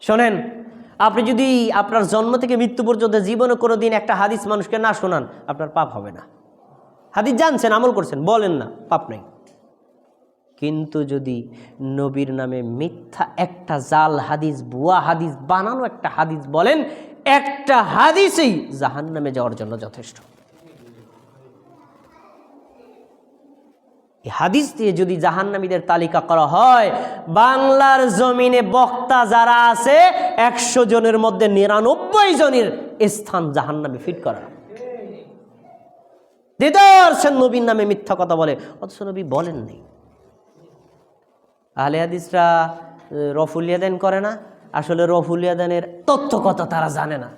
শোনেন, আপনি যদি আপনার জন্ম থেকে মৃত্যু পর্যন্ত জীবনে কোনো দিন একটা হাদিস মানুষকে না শোনান, আপনার পাপ হবে না। হাদিস জানছেন, আমল করছেন, বলেন না, পাপ নাই। কিন্তু যদি নবীর নামে মিথ্যা একটা জাল হাদিস বুয়া হাদিস, বানানো একটা হাদিস বলেন, একটা হাদিসেই জাহান নামে যাওয়ার জন্য যথেষ্ট। হাদিস দিয়ে যদি জাহান্নামীদের তালিকা করা হয় বাংলার জমিনে বক্তা যারা আছে একশো জনের মধ্যে নিরানব্বই জনের স্থান জাহান্নামে ফিট করা। দিদারসেন নবীর নামে মিথ্যা কথা বলে অথচ নবী বলেন নেই। আহলে হাদিসরা আহ, রফুল ইয়াদান করে না। আসলে রফুল ইয়াদানের তথ্য কথা তারা জানে না।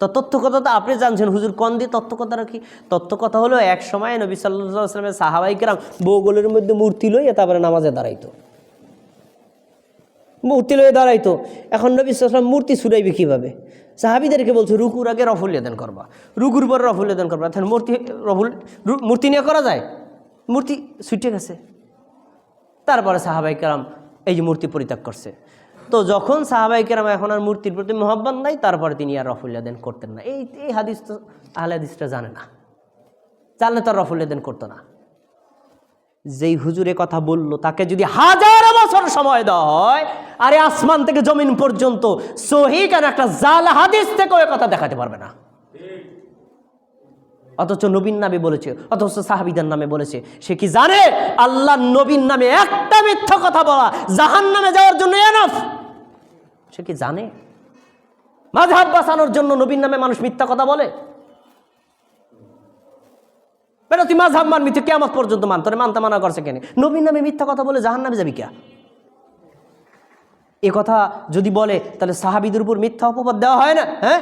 তো তথ্য কথা তো আপনি জানছেন। হুজুর কন দিয়ে তথ্য কথাটা কি তথ্য কথা হলো এক সময় নবী সাল্লাহ আসলামের সাহাবাইকেরাম বৌগলের মধ্যে মূর্তি লইয়া তারপরে নামাজে দাঁড়াইতো। মূর্তি লইয়া দাঁড়াইতো। এখন নবী সাল্লাম মূর্তি ছুটাইবে কীভাবে? সাহাবিদেরকে বলছে, রুকুর আগে রফুল ইয়াদান করবা। রুকুর পর রফুল করবা। এখন মূর্তি, রফুল মূর্তি নিয়ে করা যায়? মূর্তি ছুটে গেছে। তারপরে সাহাবাই এই যে মূর্তি পরিত্যাগ করছে। তো যখন সাহাবাই কেরাম এখন আর মূর্তির প্রতি মহব্বান নাই, তারপরে তিনি আর রফুল্লাদেন করতেন না। এই এই হাদিস তো আহলে হাদিসটা জানে না। জানলে তার রফুল্লাদেন করতো না। যেই হুজুরে কথা বলল, তাকে যদি হাজার বছর সময় দেওয়া হয়, আরে আসমান থেকে জমিন পর্যন্ত সহি কেন একটা জাল হাদিস থেকে ওই কথা দেখাতে পারবে না। অথচ নবীন নামে বলেছে, অথচ সাহাবিদার নামে বলেছে। সে কি জানে? আল্লাহ নবীন নামে একটা মিথ্যা কথা বলা জাহান নামে যাওয়ার জন্য এনাফ সে কি জানে? মাঝহাব বাঁচানোর জন্য নবীন নামে মানুষ মিথ্যা কথা বলে? বেটা, তুই মাঝহাব মানবি, তুই কেমন পর্যন্ত মান, তোরে মানতে মানা করছে কেন? নবীন নামে মিথ্যা কথা বলে জাহান নামে যাবি কে এ কথা যদি বলে, তাহলে সাহাবিদের উপর মিথ্যা অপবাদ দেওয়া হয় না হ্যাঁ?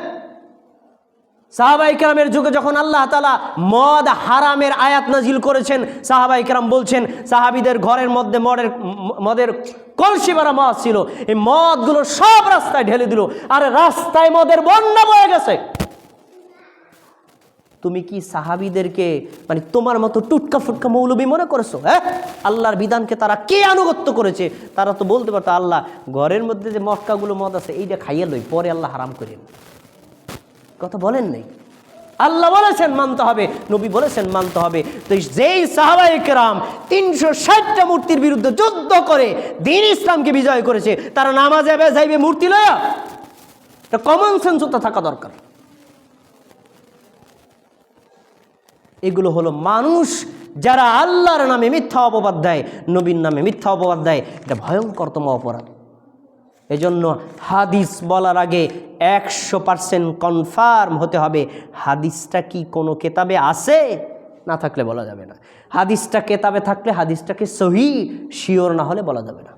সাহাবাই কেরামের যুগে যখন আল্লাহ তালা মদ হারামের আয়াত নাজিল করেছেন, সাহাবাই কেরাম বলছেন, সাহাবিদের ঘরের মধ্যে মদের মদের কলসি ভরা মদ ছিল। এই মদগুলো সব রাস্তায় ঢেলে দিল। আর রাস্তায় মদের বন্যা বয়ে গেছে। তুমি কি সাহাবিদেরকে মানে তোমার মতো টুটকা ফুটকা মৌলবি মনে করেছ হ্যাঁ? আল্লাহর বিধানকে তারা কে আনুগত্য করেছে? তারা তো বলতে পারতো, আল্লাহ, ঘরের মধ্যে যে মটকাগুলো মদ আছে, এইটা খাইয়ে লই, পরে আল্লাহ হারাম করেন কথা বলেন নাই। আল্লাহ বলেছেন মানতে হবে, নবী বলেছেন মানতে হবে। তো যেই সাহাবাই কেরাম তিনশো ষাটটা মূর্তির বিরুদ্ধে যুদ্ধ করে দিন ইসলামকে বিজয় করেছে, তারা নামাজে যাইবে মূর্তি লয়া। এটা কমন সেন্স তো থাকা দরকার। এগুলো হলো মানুষ যারা আল্লাহর নামে মিথ্যা অপবাদ দেয়, নবীর নামে মিথ্যা অপবাদ দেয়, এটা ভয়ঙ্করতম অপরাধ। এজন্য হাদিস বলার আগে একশো পার্সেন্ট কনফার্ম হতে হবে, হাদিসটা কি কোনো কেতাবে আছে? না থাকলে বলা যাবে না। হাদিসটা কেতাবে থাকলে হাদিসটাকে সহি? শিওর না হলে বলা যাবে না।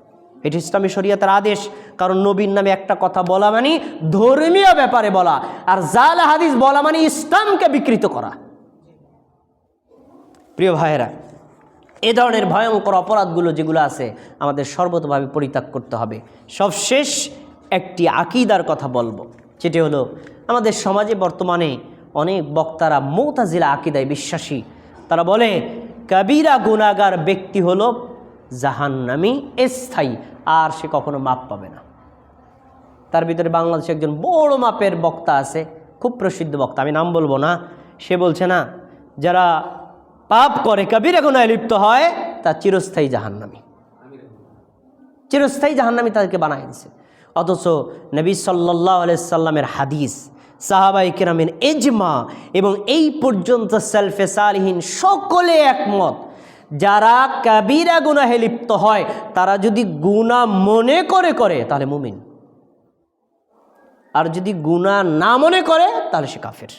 এটি ইসলামী শরিয়াতের আদেশ, কারণ নবীর নামে একটা কথা বলা মানে ধর্মীয় ব্যাপারে বলা, আর জাল হাদিস বলা মানে ইসলামকে বিকৃত করা। প্রিয় ভাইয়েরা এ ধরনের ভয়ঙ্কর অপরাধগুলো যেগুলো আছে, আমাদের সর্বতভাবে পরিত্যাগ করতে হবে। সবশেষ একটি আকিদার কথা বলব, যেটি হলো, আমাদের সমাজে বর্তমানে অনেক বক্তারা মৌতাজিলা আকিদায় বিশ্বাসী। তারা বলে, কবিরা গুণাগার ব্যক্তি হলো জাহান্নামি, স্থায়ী, আর সে কখনো মাপ পাবে না। তার ভিতরে বাংলাদেশে একজন বড় মাপের বক্তা আছে, খুব প্রসিদ্ধ বক্তা, আমি নাম বলব না। সে বলছে না, যারা পাপ করে, কবিরা গুনায় লিপ্ত হয়, তা চিরস্থায়ী জাহান্নামি। চিরস্থায়ী জাহান্নামি তাদেরকে বানাই দিছে। অথচ নবী সাল্লাহ সাল্লামের হাদিস, সাহাবাই কেরামের এজমা এবং এই পর্যন্ত সেলফে সালহীন সকলে একমত, যারা কাবিরা গুনাহে লিপ্ত হয়, তারা যদি গুণা মনে করে করে, তাহলে মুমিন। আর যদি গুণা না মনে করে, তাহলে সে কাফের।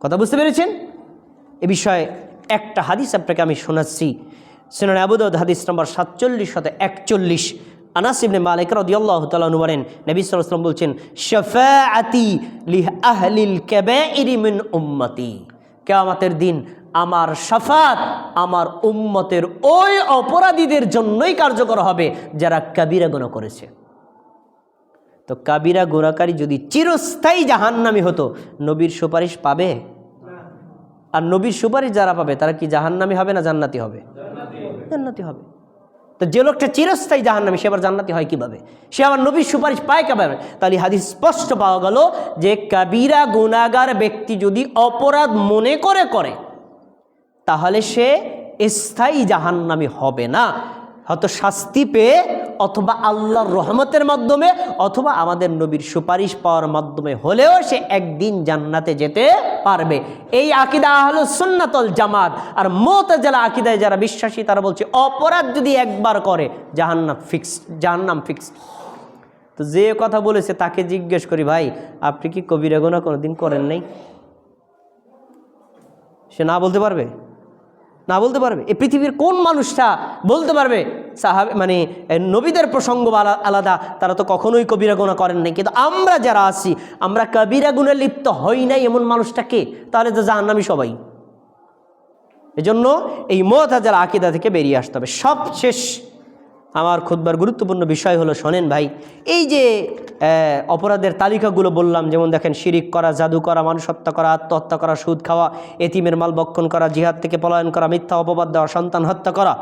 কথা বুঝতে পেরেছেন? এ বিষয়ে একটা হাদিস আপনাকে আমি শোনাচ্ছি। সিনান আবুদ হাদিস নম্বর সাতচল্লিশ শত একচল্লিশ। আনাস ইবনে মালিক রাদিয়াল্লাহু তাআলা বলেন, নবী আলাইহি বলছেন, শাফাআতি লিহ আহলিল কাবাইরি উম্মতি। কিয়ামতের দিন আমার শাফাত আমার উম্মতের ওই অপরাধীদের জন্যই কার্যকর হবে যারা কাবিরা গুনাহ করেছে। তো কাবিরা গোরাকারী যদি চিরস্থায়ী জাহান্নামি হতো, নবীর সুপারিশ পাবে? আর নবীর সুপারিশ যারা পাবে, তারা কি জাহান্নামি হবে না জান্নাতি হবে? জান্নাতি হবে। তো যে লোকটা চিরস্থায়ী জাহান্নামী, সে আবার জান্নাতি হয় কীভাবে? সে আবার নবীর সুপারিশ পায় কীভাবে? তাহলে হাদিস স্পষ্ট পাওয়া গেল যে কাবিরা গুণাগার ব্যক্তি যদি অপরাধ মনে করে করে, তাহলে সে স্থায়ী জাহান্নামি হবে না। হয়তো শাস্তি পেয়ে অথবা আল্লাহর রহমতের মাধ্যমে অথবা আমাদের নবীর সুপারিশ পাওয়ার মাধ্যমে হলেও সে একদিন জান্নাতে যেতে পারবে। এই আকিদা আহলো সুন্নাতল জামাত আর মোতাজালা আকিদায় যারা বিশ্বাসী তারা বলছে অপরাধ যদি একবার করে, জাহান্নাম ফিক্স জাহান্নাম ফিক্স তো যে কথা বলেছে তাকে জিজ্ঞেস করি, ভাই, আপনি কি কবিরা গোনা কোনোদিন করেন নাই? সে না বলতে পারবে? না বলতে পারবে। এ পৃথিবীর কোন মানুষটা বলতে পারবে? সাহাব মানে নবীদের প্রসঙ্গ আলা- আলাদা। তারা তো কখনোই কবিরা গুণা করেন নাই। কিন্তু আমরা যারা আছি, আমরা কবিরা গুণে লিপ্ত হই নাই এমন মানুষটাকে তাহলে তো জাহান্নামি সবাই। এজন্য এই মত যারা আকিদা থেকে বেরিয়ে আসতে হবে। সবশেষ আমার খুদবার গুরুত্বপূর্ণ বিষয় হলো, শোনেন ভাই, এই যে অপরাধের তালিকাগুলো বললাম, যেমন দেখেন, শিরিক করা, জাদু করা, মানুষ হত্যা করা, আত্মহত্যা করা, সুদ খাওয়া, এতিমের মাল বক্ষণ করা, জিহাদ থেকে পলায়ন করা, মিথ্যা অপবাদ দেওয়া, সন্তান হত্যা করা,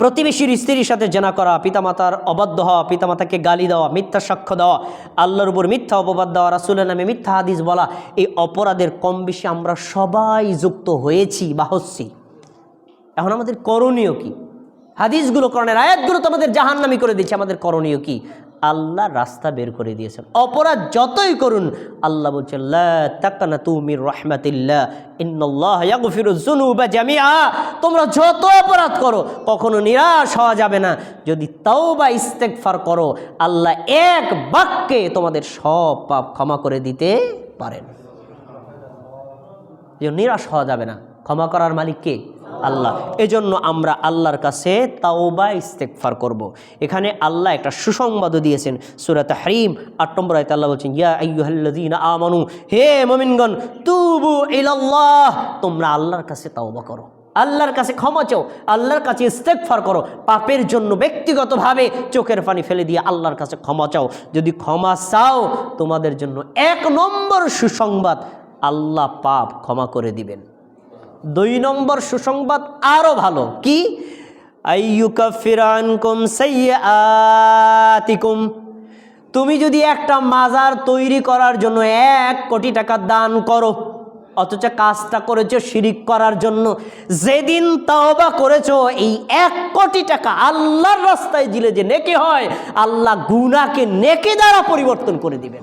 প্রতিবেশীর স্ত্রীর সাথে জেনা করা, পিতামাতার অবাধ্য হওয়া, পিতামাতাকে গালি দেওয়া, মিথ্যা সাক্ষ্য দেওয়া, আল্লাহর উপর মিথ্যা অপবাদ দেওয়া, রাসুলের নামে মিথ্যা হাদিস বলা, এই অপরাধের কম বেশি আমরা সবাই যুক্ত হয়েছি বা হচ্ছি। এখন আমাদের করণীয় কি? হাদিসগুলো করণের আয়াতগুলো তো আমাদের জাহান্নামি করে দিচ্ছে আমাদের করণীয় কি? আল্লাহ রাস্তা বের করে দিয়েছেন। অপরাধ যতই করুন, আল্লাহ বলছেন তাকানা তুমির তোমরা যত অপরাধ করো, কখনো নিরাশ হওয়া যাবে না। যদি তাওবা, ইস্তেগফার করো, আল্লাহ এক বাক্যে তোমাদের সব পাপ ক্ষমা করে দিতে পারেন। যে নিরাশ হওয়া যাবে না। ক্ষমা করার মালিক কে? আল্লাহ। এজন্য আমরা আল্লাহর কাছে তাওবা ইস্তেকফার করব। এখানে আল্লাহ একটা সুসংবাদও দিয়েছেন সুরাত হারিম আট নম্বর আয়তে আল্লাহ বলছেন, ইয়া আইয়ুহাল্লাযীনা আমানু, হে মুমিনগণ, তুবু ইলাল্লাহ। তোমরা আল্লাহর কাছে তাওবা করো। আল্লাহর কাছে ক্ষমা চাও, আল্লাহর কাছে ইস্তেকফার করো। পাপের জন্য ব্যক্তিগতভাবে চোখের পানি ফেলে দিয়ে আল্লাহর কাছে ক্ষমা চাও। যদি ক্ষমা চাও, তোমাদের জন্য এক নম্বর সুসংবাদ, আল্লাহ পাপ ক্ষমা করে দিবেন। দুই নম্বর সুসংবাদ আরও ভালো। কি? তুমি যদি একটা মাজার তৈরি করার জন্য এক কোটি টাকা দান করো, অথচ কাজটা করেছ শিরিক করার জন্য, যেদিন তাওবা করেছ, এই এক কোটি টাকা আল্লাহর রাস্তায় দিলে যে নেকি হয়, আল্লাহ গুনাকে নেকি দ্বারা পরিবর্তন করে দিবেন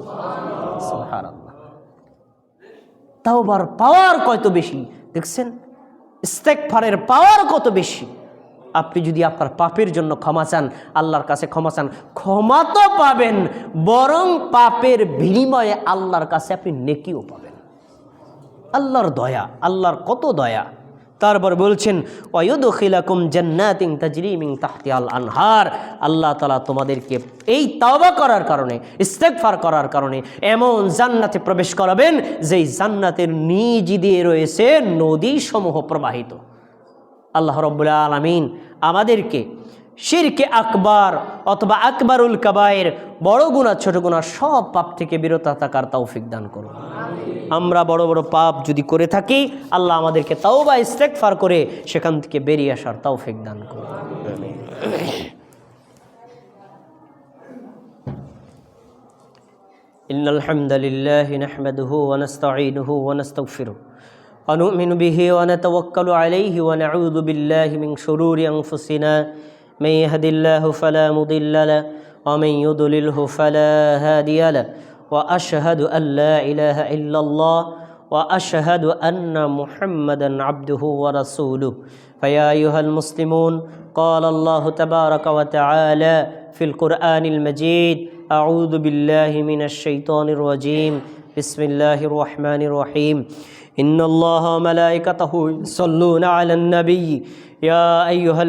তাওবার পাওয়ার কত বেশি? দেখছেন? ইস্তেকফারের পাওয়ার কত বেশি? আপনি যদি আপনার পাপের জন্য ক্ষমা চান, আল্লাহর কাছে ক্ষমা চান, ক্ষমা তো পাবেন, বরং পাপের বিনিময়ে আল্লাহর কাছে আপনি নেকিও পাবেন। আল্লাহর দয়া, আল্লাহর কত দয়া। তারপর বলছেন, অয়ুদখিলাকুম জান্নাতিন তাজরিমিং তাহতি আল আনহার। আল্লাহ তালা তোমাদেরকে এই তাওবা করার কারণে ইস্তেকফার করার কারণে এমন জান্নাতে প্রবেশ করাবেন, যেই জান্নাতের নিজ দিয়ে রয়েছে নদী সমূহ প্রবাহিত। আল্লাহ রব্বুল্লা আলমিন আমাদেরকে শিরকে আকবার অথবা আকবরুল কাবায়ের বড় গুণা ছোট গুণা সব পাপ থেকে বিরত থাকার তৌফিক দান করুন আমরা বড় বড় পাপ যদি করে থাকি আল্লাহ আমাদেরকে তাও বা ইস্তেকফার করে সেখান থেকে বেরিয়ে আসার তৌফিক দান করুন إن الحمد لله نحمده ونستعينه ونستغفره ونؤمن به ونتوكل عليه ونعوذ بالله من شرور أنفسنا من يهد الله فلا مضل له ومن يضلله فلا هادي له. وأشهد أن لا إله إلا الله وأشهد أن محمدا عبده ورسوله. فيا أيها المسلمون قال الله تبارك وتعالى في القرآن المجيد أعوذ بالله من الشيطان الرجيم. بسم الله الرحمن الرحيم. إن الله وملائكته يصلون على النبي. يا الذين